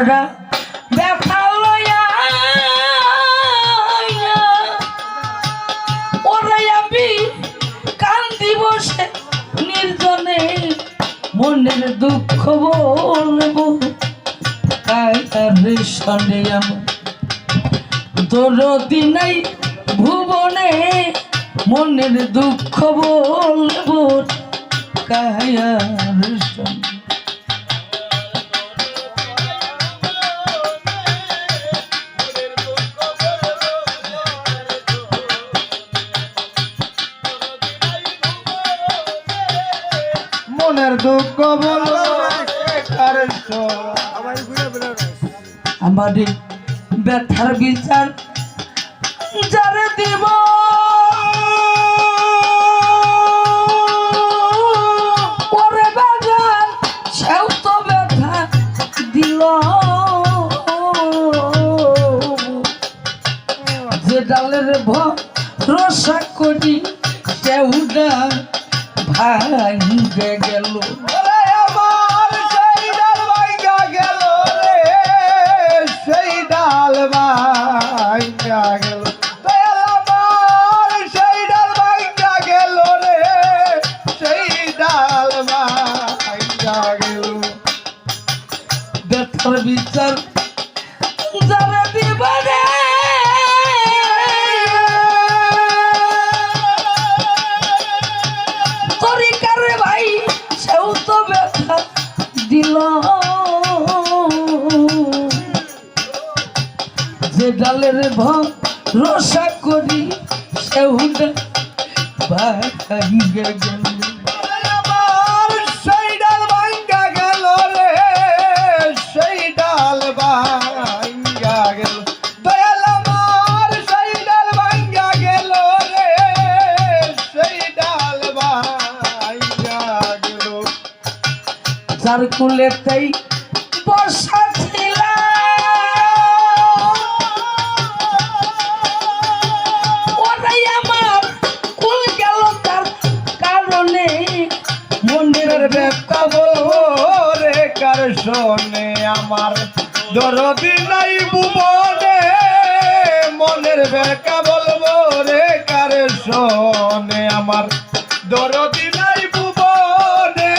ওরা ব্যথা কান্দি বসে নির্জনে মনের দুঃখ বলব। কায়ারে সনে আমার দরদি নাই ভুবনে মনের দুঃখ বলব। কায়ার সনে মনের দুঃখ বলো আমার ব্যথার বিচার যারে দিব। ওরে বাজার, সেও তো ব্যথা দিল। যে ডালের ভরসা করি সেউটা ভাঙ্গে গেল। আমার সেই ডালের ভরসা করি সেও ভাঙ্গে গেল সেই ডাল ভাঙ্গা গেল। রে, সেই ডাল ভাঙ্গা গেল। যার কুলেতেই বসা শোনে আমার দরদি নাই ভুবনে মনের বেকা বলব রে কার শোনে আমার দরদি নাই ভুবনে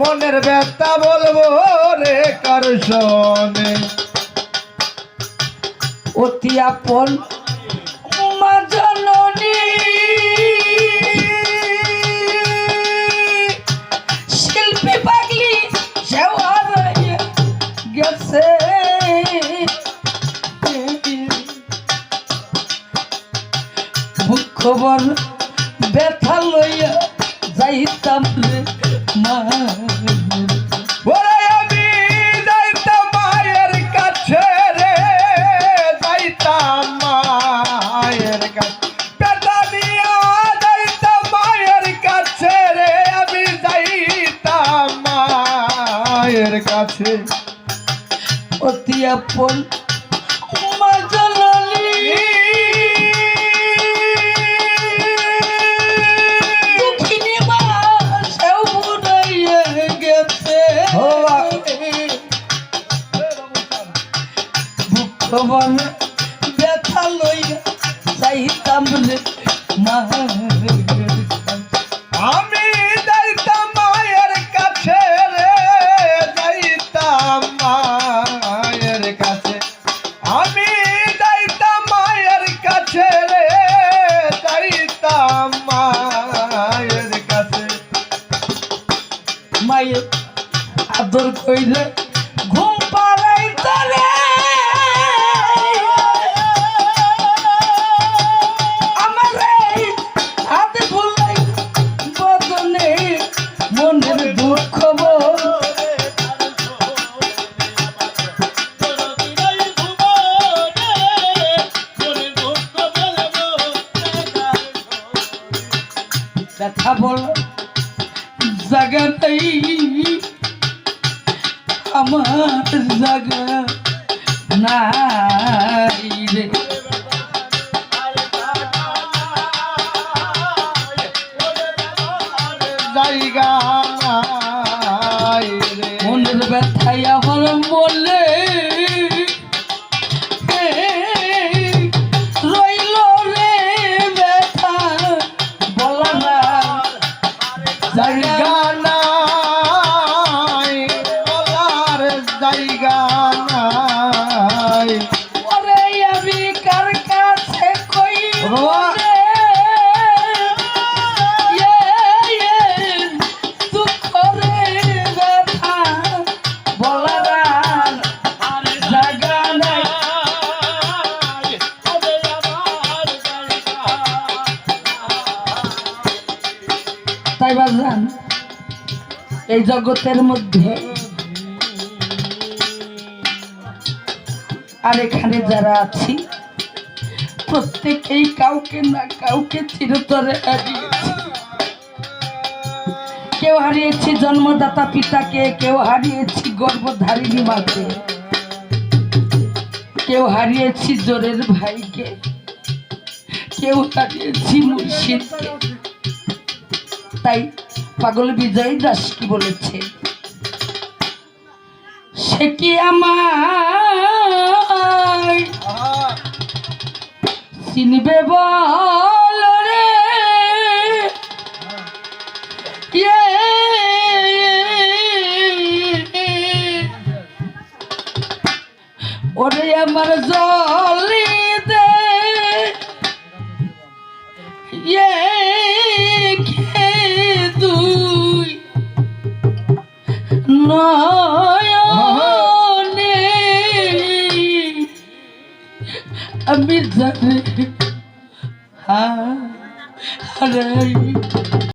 মনের ব্যথা বলব রে কার শোনে। অতি আপন মা খবর ব্যথা লইয়া যাইতাম মা। কাছে। অতি আপন যাইতাম মায়ের কাছে। মায়ের আদর কইলে দেখা বল জায়গা নেই। আমার জায়গা নাই রে। জায়গা মনের ব্যথায় আমার বলে গানা তাই বাজান এই জগতের মধ্যে। আর এখানে যারা আছি, প্রত্যেকেই কাউকে না কাউকে চিরতরে হারিয়েছি। কেউ হারিয়েছি জন্মদাতা পিতাকে, কেউ হারিয়েছি গর্ভধারিণী মাকে। কেউ হারিয়েছি জোরের ভাইকে, কেউ হারিয়েছি মুর্শিদকে। তাই পাগল বিজয় দাস কি বলেছে সে কি আমার চিনবে বল রে ইয়ে। ওরে আমার জলি নয়নে আমি জানি হারাই